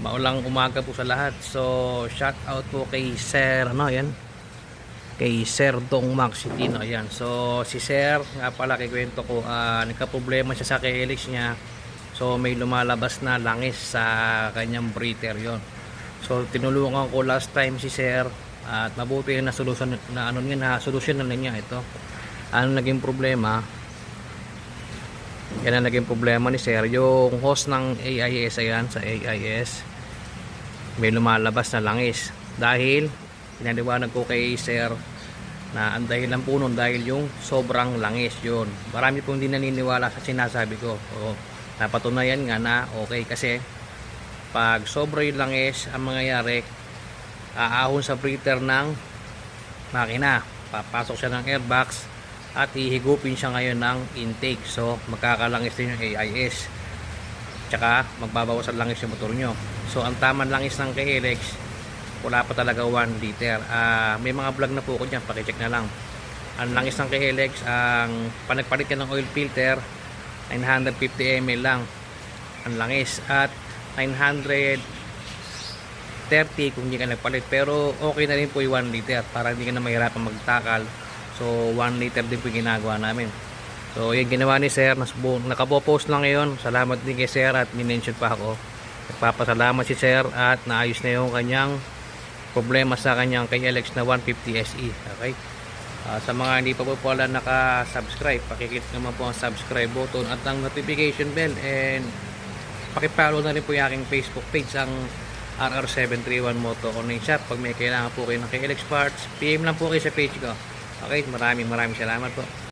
maulang umaga po sa lahat. So, shout out po kay Sir, ano yan? Kay Sir Dong Maxitino, ayan. So, si Sir, nga pala kikwento ko, ah, nagka-problema siya sa KLX niya. So, may lumalabas na langis sa kanyang breather yon. So, tinulungan ko last time si Sir at mabuti na solusyon na ano niya na solusyon na niya ito. Ano naging problema? Yan ang naging problema ni Sir. Yung host ng AIS ayan, sa AIS, may lumalabas na langis. Dahil, pinaliwanag ko kay Sir na ang dahilan po nun dahil yung sobrang langis yun. Marami pong hindi naniniwala sa sinasabi ko. O, napatunayan nga na okay kasi pag sobra yung langis, ang mangyayari, aahon sa breather ng makina. Papasok siya ng airbox at ihigupin siya ngayon ng intake. So, magkakalangis din yung AIS. Tsaka, magbabawas ang langis yung motor nyo. So, ang tamang langis ng KLX, wala pa talaga 1 liter. Ah, may mga vlog na po ko dyan, pakicheck na lang. Ang langis ng KLX, ang panagpalit ka ng oil filter, 950 ml lang ang langis. At 930 kung hindi ka nagpalit. Pero okay na rin po yung 1 liter para hindi ka na mahirapan magtakal. So 1 liter din po ginagawa namin. So yung ginawa ni Sir, nakapopost lang ngayon. Salamat din kay Sir at minention pa ako. Nagpapasalamat si Sir at naayos na yung kanyang problema sa kanyang KLX na 150 SE. Okay? Ah, sa mga hindi pa po pala naka-subscribe, pakiklik naman po ang subscribe button at ang notification bell and pakipollow na rin po yung aking Facebook page ang RR731 Moto Online Shop. Pag may kailangan po kayo ng KLX parts, PM lang po kayo sa page ko. Okay, maraming maraming salamat po.